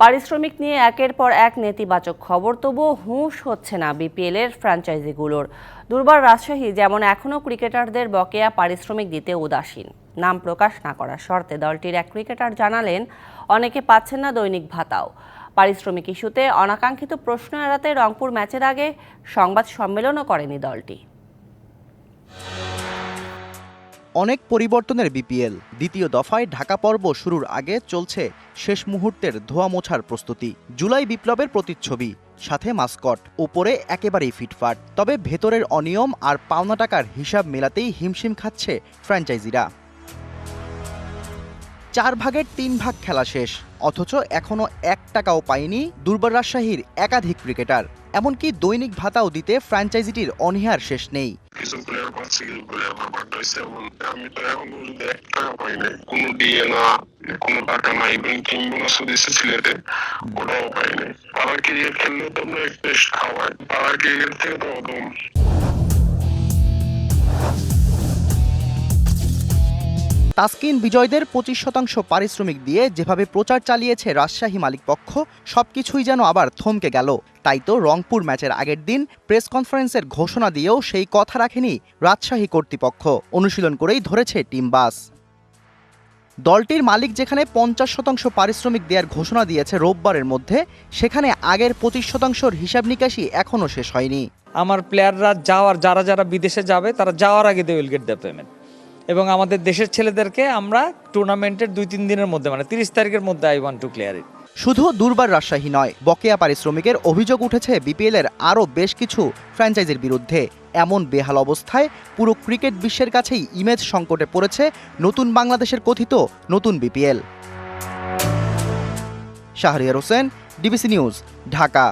পারিশ্রমিক নিয়ে একের পর এক নেতিবাচক খবর, তবুও হুঁশ হচ্ছে না বিপিএল এর ফ্র্যাঞ্চাইজিগুলোর। দুর্বার রাজশাহী, যেমন এখনও ক্রিকেটারদের বকেয়া পারিশ্রমিক দিতে উদাসীন। নাম প্রকাশ না করার শর্তে দলটির এক ক্রিকেটার জানালেন, অনেকে পাচ্ছেন না দৈনিক ভাতাও। পারিশ্রমিক ইস্যুতে অনাকাঙ্ক্ষিত প্রশ্ন এড়াতে রংপুর ম্যাচের আগে সংবাদ সম্মেলনও করেনি দলটি। অনেক পরিবর্তনের বিপিএল। দ্বিতীয় দফায় ঢাকা পর্ব শুরুর আগে চলছে শেষ মুহূর্তের ধোয়া মোছার প্রস্তুতি। জুলাই বিপ্লবের প্রতিচ্ছবি, সাথে মাস্কট, উপরে একেবারেই ফিটফাট। তবে ভেতরের অনিয়ম আর পাওনা টাকার হিসাব মেলাতেই হিমশিম খাচ্ছে ফ্র্যাঞ্চাইজিরা। চার ভাগের তিন ভাগ খেলা শেষ। অথচ এখনও এক টাকাও পায়নি দুর্বার রাজশাহীর একাধিক ক্রিকেটার। এমনকি দৈনিক ভাতাও দিতে ফ্র্যাঞ্চাইজিটির অনীহার শেষ নেই। কিছু আমি এক টাকা না, কোনো টাকা নাই। সিলেটে খেললে তো খাওয়াই ক্রিকেট তো তাসকিন বিজয়দের পঁচিশ শতাংশ পারিশ্রমিক দিয়ে যেভাবে প্রচার চালিয়েছে রাজশাহী মালিকপক্ষ, সবকিছুই যেন আবার থমকে গেল। তাই তো রংপুর ম্যাচের আগের দিন প্রেস কনফারেন্সের ঘোষণা দিয়েও সেই কথা রাখেনি রাজশাহী কর্তৃপক্ষ। অনুশীলন করেই ধরেছে টিম বাস। দলটির মালিক যেখানে পঞ্চাশ শতাংশ পারিশ্রমিক দেওয়ার ঘোষণা দিয়েছে রোববারের মধ্যে, সেখানে আগের পঁচিশ শতাংশর হিসাব নিকাশই এখনও শেষ হয়নি। আমার প্লেয়াররা যাওয়ার, যারা যারা বিদেশে যাবে, তারা যাওয়ার আগে they will get the payment এবং আমাদের দেশের ছেলেদেরকে আমরা টুর্নামেন্টের দুই, তিন দিনের মধ্যে মানে তিরিশ তারিখের মধ্যে I want to clear it শুধু দুর্বার রাজশাহী নয়, বকেয়া পারিশ্রমিকের অভিযোগ উঠেছে বিপিএলের আরও বেশ কিছু ফ্র্যাঞ্চাইজির বিরুদ্ধে। এমন বেহাল অবস্থায় পুরো ক্রিকেট বিশ্বের কাছেই ইমেজ সংকটে পড়েছে নতুন বাংলাদেশের কথিত নতুন BPL Shahriar Hossain DBC news Dhaka.